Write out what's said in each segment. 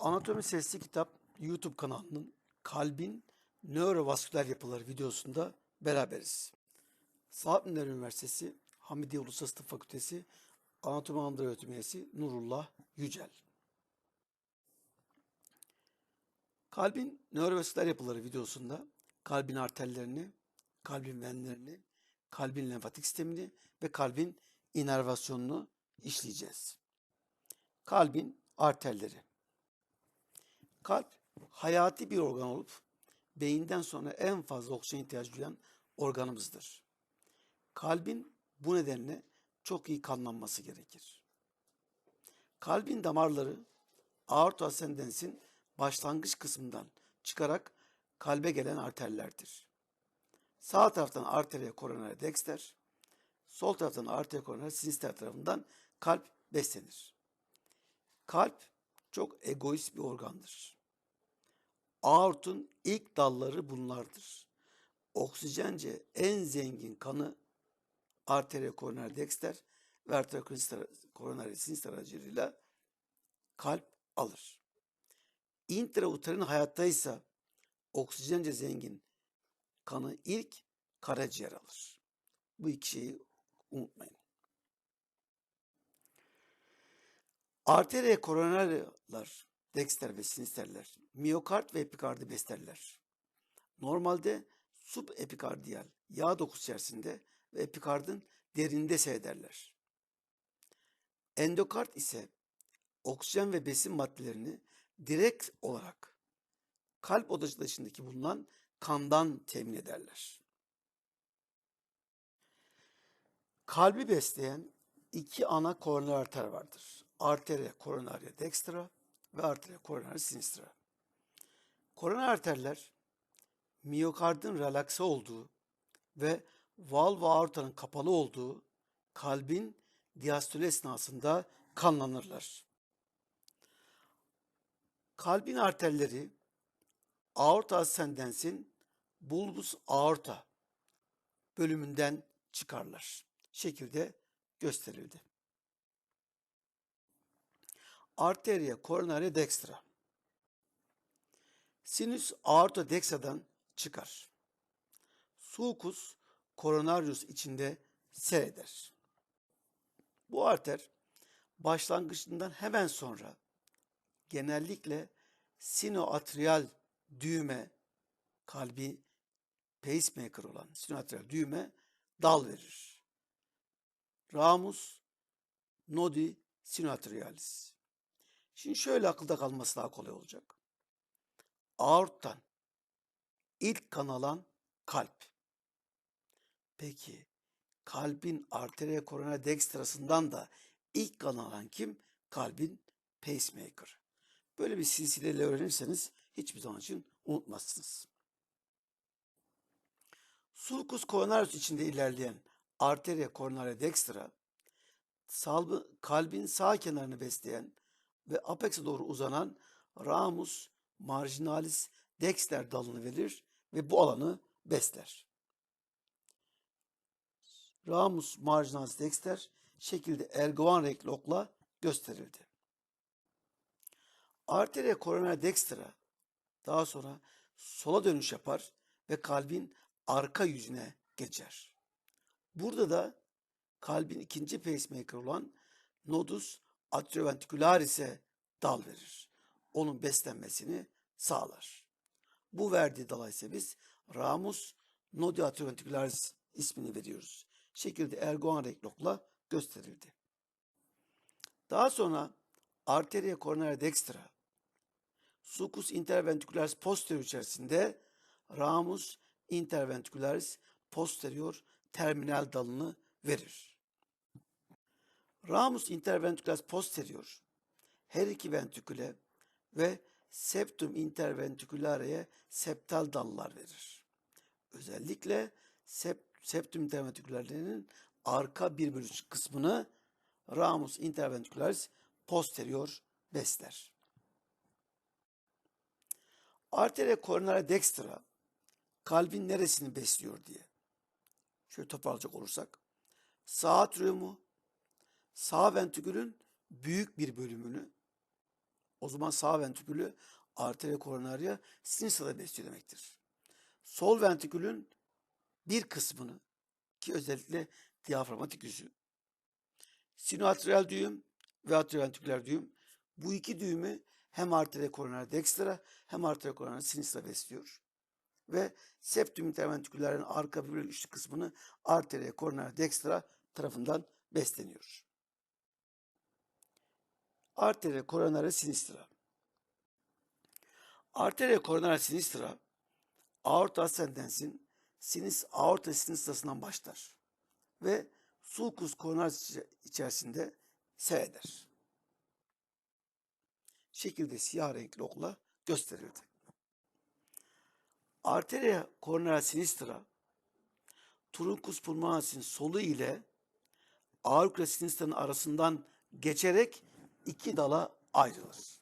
Anatomi Sesli Kitap YouTube kanalının kalbin nörovasküler yapıları videosunda beraberiz. Saat Bilimleri Üniversitesi Hamidiye Uluslararası Tıp Fakültesi Anatomi Anadolu Öğretim Üyesi Nurullah Yücel. Kalbin nörovasküler yapıları videosunda kalbin arterlerini, kalbin venlerini, kalbin lenfatik sistemini ve kalbin inervasyonunu işleyeceğiz. Kalbin arterleri. Kalp hayati bir organ olup beyinden sonra en fazla oksijen ihtiyacı duyan organımızdır. Kalbin bu nedenle çok iyi kanlanması gerekir. Kalbin damarları aorta ascendensin başlangıç kısmından çıkarak kalbe gelen arterlerdir. Sağ taraftan arteria coronaria dexter, sol taraftan arteria coronaria sinister tarafından kalp beslenir. Kalp çok egoist bir organdır. Aortun ilk dalları bunlardır. Oksijence en zengin kanı arteria coronaria dexter ve arteria coronaria sinister aracılığıyla kalp alır. Intrauterin hayattaysa oksijence zengin kanı ilk karaciğer alır. Bu iki şeyi unutmayın. Arteria koronaryalar, dexter ve sinisterler, miyokard ve epikardı beslerler. Normalde subepikardiyal yağ dokusu içerisinde ve epikardın derinde seyrederler. Endokard ise oksijen ve besin maddelerini direkt olarak kalp odacılaşındaki bulunan kandan temin ederler. Kalbi besleyen iki ana koroner arter vardır. Arteria coronaria dextra ve arteria coronaria sinistra. Koroner arterler miyokardın relakse olduğu ve valv aortanın kapalı olduğu kalbin diastoli esnasında kanlanırlar. Kalbin arterleri aorta ascendensin bulbus aorta bölümünden çıkarlar. Şekilde gösterildi. Arteria coronaria dextra. Sinüs aorta dextra'dan çıkar. Sulcus coronarius içinde seyreder. Bu arter başlangıcından hemen sonra genellikle sinoatrial düğme kalbi pacemaker olan sinoatrial düğme dal verir. Ramus nodi sinoatrialis. Şimdi şöyle akılda kalması daha kolay olacak. Aorttan ilk kan alan kalp. Peki kalbin arteria coronaria dextrasından da ilk kan alan kim? Kalbin pacemaker. Böyle bir silsileyle öğrenirseniz hiçbir zaman için unutmazsınız. Sulcus coronarius içinde ilerleyen arteria coronaria dextra kalbin sağ kenarını besleyen ve apex'e doğru uzanan ramus marginalis dexter dalını verir ve bu alanı besler. Ramus marginalis dexter şekilde ergovan renkli okla gösterildi. Arteria coronaria dextra daha sonra sola dönüş yapar ve kalbin arka yüzüne geçer. Burada da kalbin ikinci pacemaker olan nodus atrioventricularis'e dal verir. Onun beslenmesini sağlar. Bu verdiği dala ise biz ramus nodi atrioventricularis ismini veriyoruz. Şekilde ergoan reklokla gösterildi. Daha sonra arteria coronaria dextra sulcus interventricularis posterior içerisinde ramus interventricularis posterior terminal dalını verir. Ramus interventricularis posterior her iki ventriküle ve septum interventriculare'ye septal dallar verir. Özellikle sep, septum interventriculare'nin arka bir bölüş kısmını ramus interventricularis posterior besler. Arteria coronaria dextra kalbin neresini besliyor diye. Şöyle toparlayacak olursak. Sağ atriumu, sağ ventrikülün büyük bir bölümünü, O zaman sağ ventrikülü arteria koronaria sinistra besliyor demektir. Sol ventrikülün bir kısmını ki özellikle diyafragmatik yüzü, sinoatrial düğüm ve atrioventriküler düğüm bu iki düğümü hem arteria koronaria dextra hem arteria koronaria sinistra besliyor. Ve septum interventrikülerin arka bölü üçlü kısmını arteria koronaria dextra tarafından besleniyor. Arteria koronaria sinistra. Arteria koronaria sinistra aorta ascendensin sinus aorta sinistrasından başlar ve sulcus coronaris içerisinde seyreder. Şekilde siyah renkli okla gösterildi. Arteria coronaria sinistra truncus pulmonaris'in solu ile aorta sinistra'nın arasından geçerek iki dala ayrılır.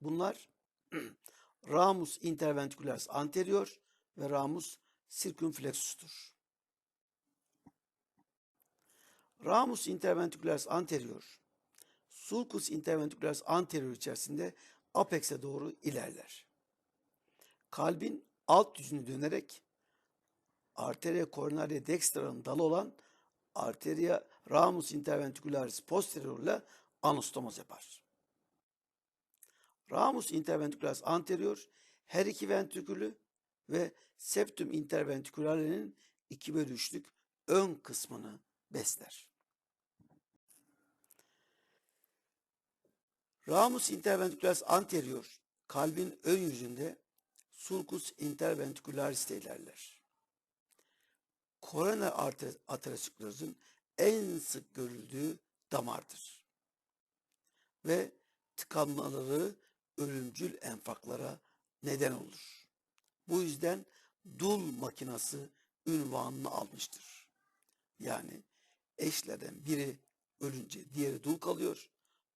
Bunlar ramus interventricularis anterior ve ramus circumflexus'tur. Ramus interventricularis anterior, sulcus interventricularis anterior içerisinde apex'e doğru ilerler. Kalbin alt yüzünü dönerek arteria coronaria dextra'nın dalı olan arteria ramus interventricularis posterior ile anastomoz yapar. Ramus interventricularis anterior her iki ventrikülü ve septum interventriculare'nin 2 bölü 3'lük ön kısmını besler. Ramus interventricularis anterior kalbin ön yüzünde sulcus interventricularis'te ilerler. Koroner aterosklerozun en sık görüldüğü damardır. Ve tıkanmaları ölümcül enfaklara neden olur. Bu yüzden dul makinası ünvanını almıştır. Yani eşlerden biri ölünce diğeri dul kalıyor.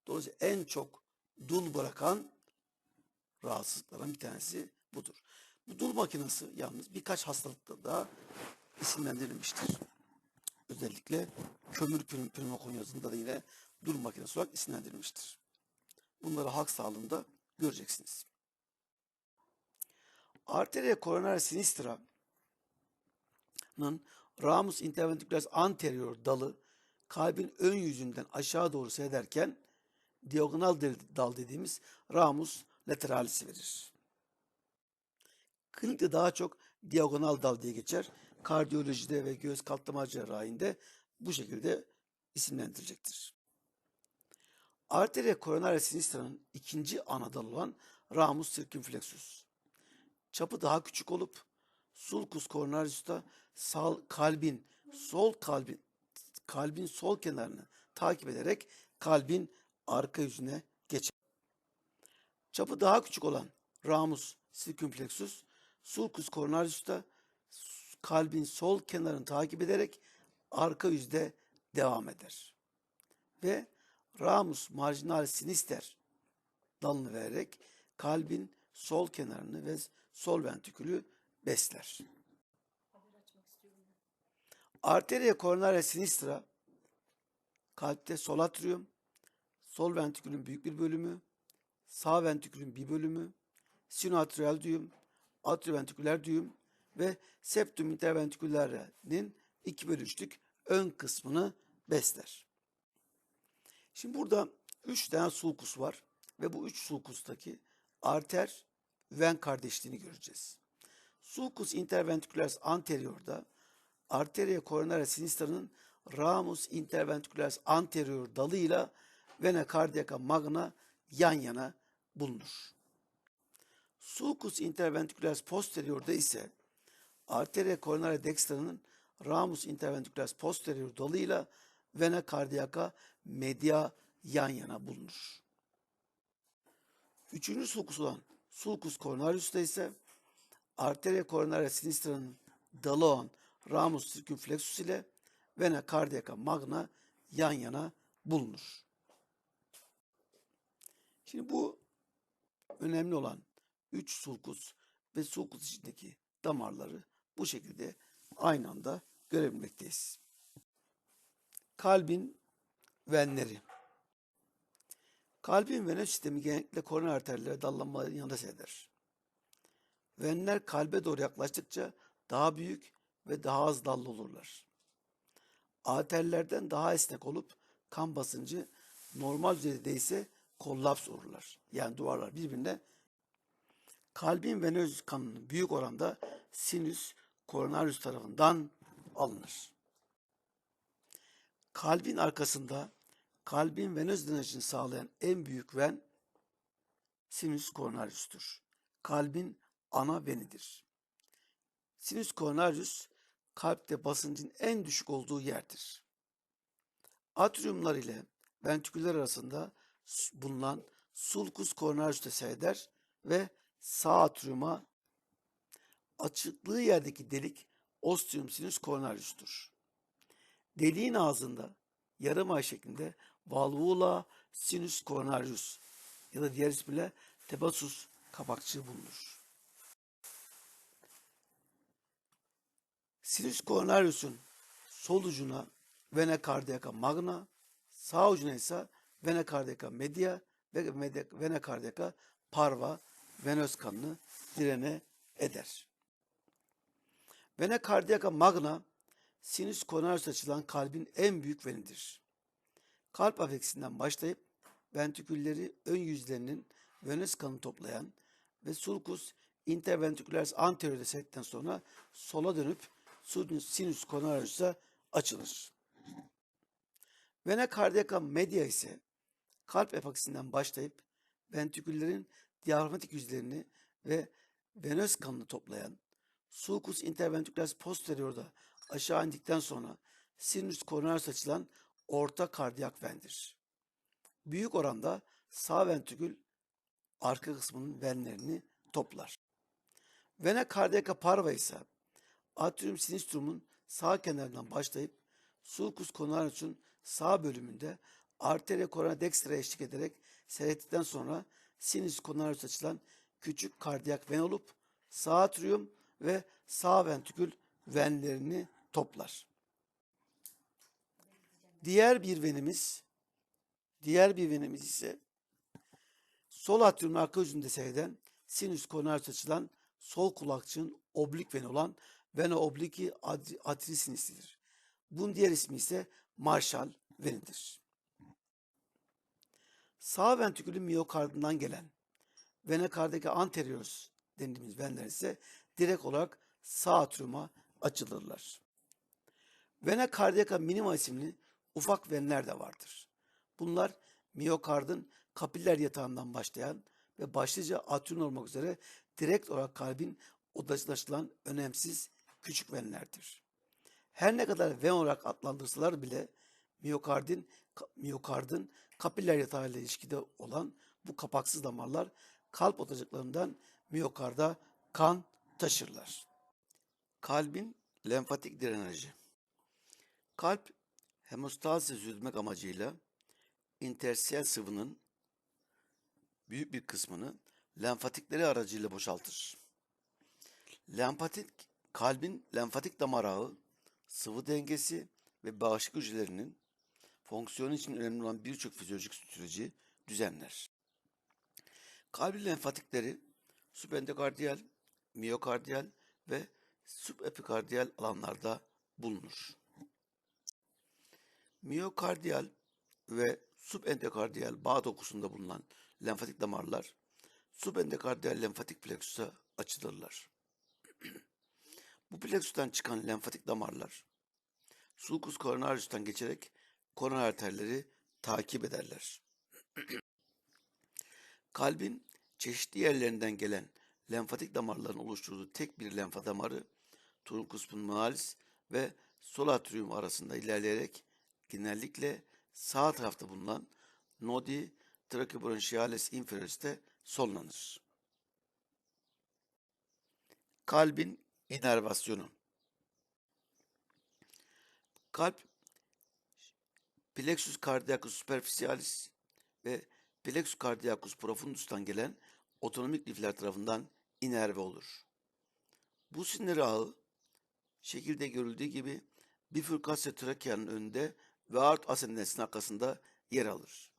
Dolayısıyla en çok dul bırakan rahatsızlıklardan bir tanesi budur. Bu dul makinası yalnız birkaç hastalıkta daha isimlendirilmiştir. Özellikle kömür pneumokonyasında da yine dul makinesi olarak isimlendirilmiştir. Bunları halk sağlığında göreceksiniz. Arteria coronaria sinistra'nın ramus interventricularis anterior dalı kalbin ön yüzünden aşağı doğru seyrederken diagonal dal dediğimiz ramus lateralis'i verir. Klinikte daha çok diagonal dal diye geçer. Kardiyolojide ve göğüs katlama cerrahinde bu şekilde isimlendirecektir. Arteria coronaria sinistra'nın ikinci ana dalı olan ramus circumflexus. Çapı daha küçük olup sulcus coronarius'ta sağ kalbin sol kalbin kalbin sol kenarını takip ederek kalbin arka yüzüne geçer. Çapı daha küçük olan ramus circumflexus sulcus coronarius'ta kalbin sol kenarını takip ederek arka yüzde devam eder. Ve ramus marginalis sinister dalını vererek kalbin sol kenarını ve sol ventrikülü besler. Arteria coronaria sinistra kalpte sol atrium, sol ventrikülün büyük bir bölümü, sağ ventrikülün bir bölümü, sinoatrial düğüm, atrioventriküler düğüm ve septum interventrikülerinin 2 bölü 3'lük ön kısmını besler. Şimdi burada 3 tane sulkus var ve bu 3 sulkustaki arter ven kardeşliğini göreceğiz. Sulcus interventricularis anterior'da arteria coronaria sinistra'nın ramus interventricularis anterior dalıyla vena cardiaca magna yan yana bulunur. Sulcus interventricularis posterior'da ise arteria coronaria dextra'nın ramus interventricularis posterior dalıyla vena cardiaca media yan yana bulunur. Üçüncü sulcus olan sulcus coronarius'ta ise arteria coronaria sinistra'nın dalı olan ramus circumflexus ile vena cardiaca magna yan yana bulunur. Şimdi bu önemli olan üç sulcus ve sulcus içindeki damarları bu şekilde aynı anda görebilmekteyiz. Kalbin venleri. Kalbin venöz sistemi genellikle koroner arterlere dallanmaların yanında seyreder. Venler kalbe doğru yaklaştıkça daha büyük ve daha az dallı olurlar. Arterlerden daha esnek olup kan basıncı normal düzeyde ise kollaps olurlar. Yani duvarlar birbirine kalbin venöz kanının büyük oranda sinüs koronarius tarafından alınır. Kalbin arkasında kalbin venöz drenajını sağlayan en büyük ven sinüs koronarius'tur. Kalbin ana venidir. Sinüs koronarius kalpte basıncın en düşük olduğu yerdir. Atriumlar ile ventriküller arasında bulunan sulcus coronarius'ta seyreder ve sağ atriuma açıklığı yerdeki delik ostium sinus coronarius'tur. Deliğin ağzında yarım ay şeklinde valvula sinus coronarius ya da diğer ismiyle tebasus kapakçığı bulunur. Sinus coronarius'un sol ucuna vena cardiaca magna, sağ ucuna ise vena cardiaca media ve vena cardiaca parva venöz kanını direne eder. Vena cardiaca magna sinüs coronarius açılan kalbin en büyük venidir. Kalp afeksinden başlayıp ventrikülleri ön yüzlerinin venöz kanı toplayan ve sulcus interventricularis anterior'da seyrettikten sonra sola dönüp sinüs, coronarius'a açılır. Vena cardiaca media ise kalp epaksisinden başlayıp ventriküllerin diyafragmatik yüzlerini ve venöz kanını toplayan sulcus interventricularis posterior'da aşağı indikten sonra sinüs coronarius açılan orta kardiyak vendir. Büyük oranda sağ ventrikül arka kısmının venlerini toplar. Vena cardiaca parva ise atrium sinistrum'un sağ kenarından başlayıp sulcus coronarius'un sağ bölümünde arteria corona dextra eşlik ederek seyrettikten sonra sinüs coronarius açılan küçük kardiyak ven olup sağ atrium ve sağ ventrikül venlerini toplar. Diğer bir venimiz diğer bir venimiz ise sol atriumun arka yüzünde seyreden sinüs coronarius açılan sol kulakçığın oblik veni olan vena obliki atri- sinüsüdür. Bunun diğer ismi ise Marshall venidir. Sağ ventrikülün miyokardından gelen vena cardiaca anteriors dediğimiz venler ise direkt olarak sağ atriuma açılırlar. Vena cardiaca minima isimli ufak venler de vardır. Bunlar miyokardın kapiller yatağından başlayan ve başlıca atrium olmak üzere direkt olarak kalbin odacılaşılan önemsiz küçük venlerdir. Her ne kadar ven olarak adlandırsalar bile miyokardin, ka- miyokardın kapiller yatağıyla ilişkide olan bu kapaksız damarlar kalp odacıklarından miyokarda kan taşırlar. Kalbin lenfatik drenajı. Kalp hemostazı sürdürmek amacıyla intersiyel sıvının büyük bir kısmını lenfatikleri aracıyla boşaltır. Lenfatik, kalbin lenfatik damar ağı, sıvı dengesi ve bağışıklık hücrelerinin fonksiyonu için önemli olan birçok fizyolojik süreci düzenler. Kalbin lenfatikleri subendokardiyal, miyokardiyal ve subepikardiyal alanlarda bulunur. Miyokardiyal ve subendokardiyal bağ dokusunda bulunan lenfatik damarlar subendokardiyal lenfatik plexusa açılırlar. Bu plexustan çıkan lenfatik damarlar sulcus coronarius'tan geçerek koroner arterleri takip ederler. Kalbin çeşitli yerlerinden gelen lenfatik damarların oluşturduğu tek bir lenfa damarı truncus pulmonalis ve sol atrium arasında ilerleyerek genellikle sağ tarafta bulunan nodi tracheobronchialis inferioris'te sonlanır. Kalbin inervasyonu. Kalp plexus cardiacus superficialis ve plexus cardiacus profundus'tan gelen otonomik lifler tarafından inerve olur. Bu sinir ağı şekilde görüldüğü gibi bifurkasya trakeanın önünde ve aort ascendensinin arkasında yer alır.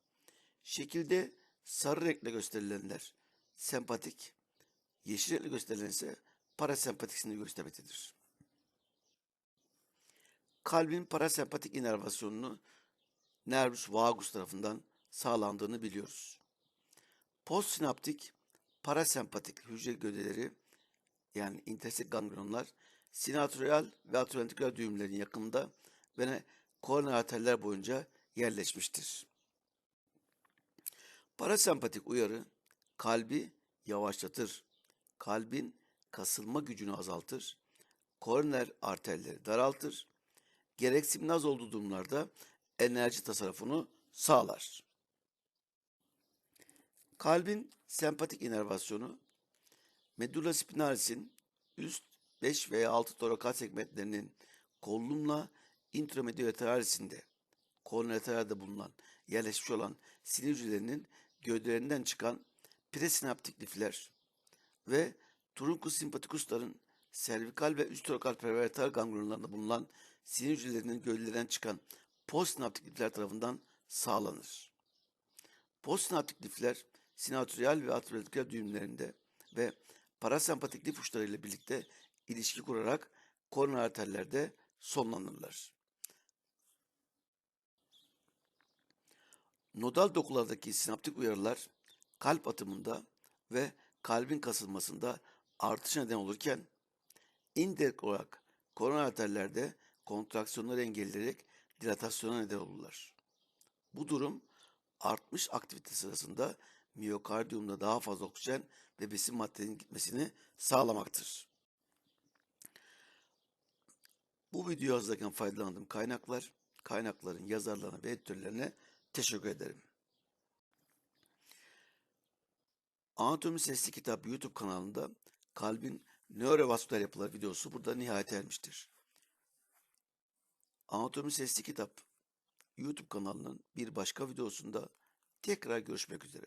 Şekilde sarı renkle gösterilenler sempatik, yeşil renkle gösterilen ise parasempatik sinir göstermektedir. Kalbin parasempatik inervasyonunu nervus vagus tarafından sağlandığını biliyoruz. Postsinaptik parasempatik hücre gövdeleri yani intersek ganglionlar sinatürel ve atrioventriküler düğümlerin yakınında ve koroner arterler boyunca yerleşmiştir. Parasempatik uyarı kalbi yavaşlatır, kalbin kasılma gücünü azaltır, koroner arterleri daraltır, gereksimin az olduğu durumlarda enerji tasarrufunu sağlar. Kalbin sempatik inervasyonu medulla spinalis'in üst 5 veya 6 torakal segmentlerinin kollumla intramedullateralisinde kolateralde bulunan yerleşmiş olan sinir hücrelerinin gövdelerinden çıkan presinaptik lifler ve truncus sympathicus'ların servikal ve üst torakal pervertal ganglionlarında bulunan sinir hücrelerinin gövdelerinden çıkan postsinaptik lifler tarafından sağlanır. Postsinaptik lifler sinatüriyel ve atrioventriküler düğümlerinde ve parasempatik lif uçlarıyla birlikte ilişki kurarak koroner arterlerde sonlanırlar. Nodal dokulardaki sinaptik uyarılar kalp atımında ve kalbin kasılmasında artış neden olurken indirekt olarak koroner arterlerde kontraksiyonları engelleyerek dilatasyona neden olurlar. Bu durum artmış aktivite sırasında miyokardiyumda daha fazla oksijen ve besin maddelerinin gitmesini sağlamaktır. Bu videoyu hazırlarken faydalandığım kaynaklar, kaynakların yazarlarına ve editörlerine teşekkür ederim. Anatomi Sesli Kitap YouTube kanalında kalbin nörovasküler yapılar videosu burada nihayete ermiştir. Anatomi Sesli Kitap YouTube kanalının bir başka videosunda tekrar görüşmek üzere.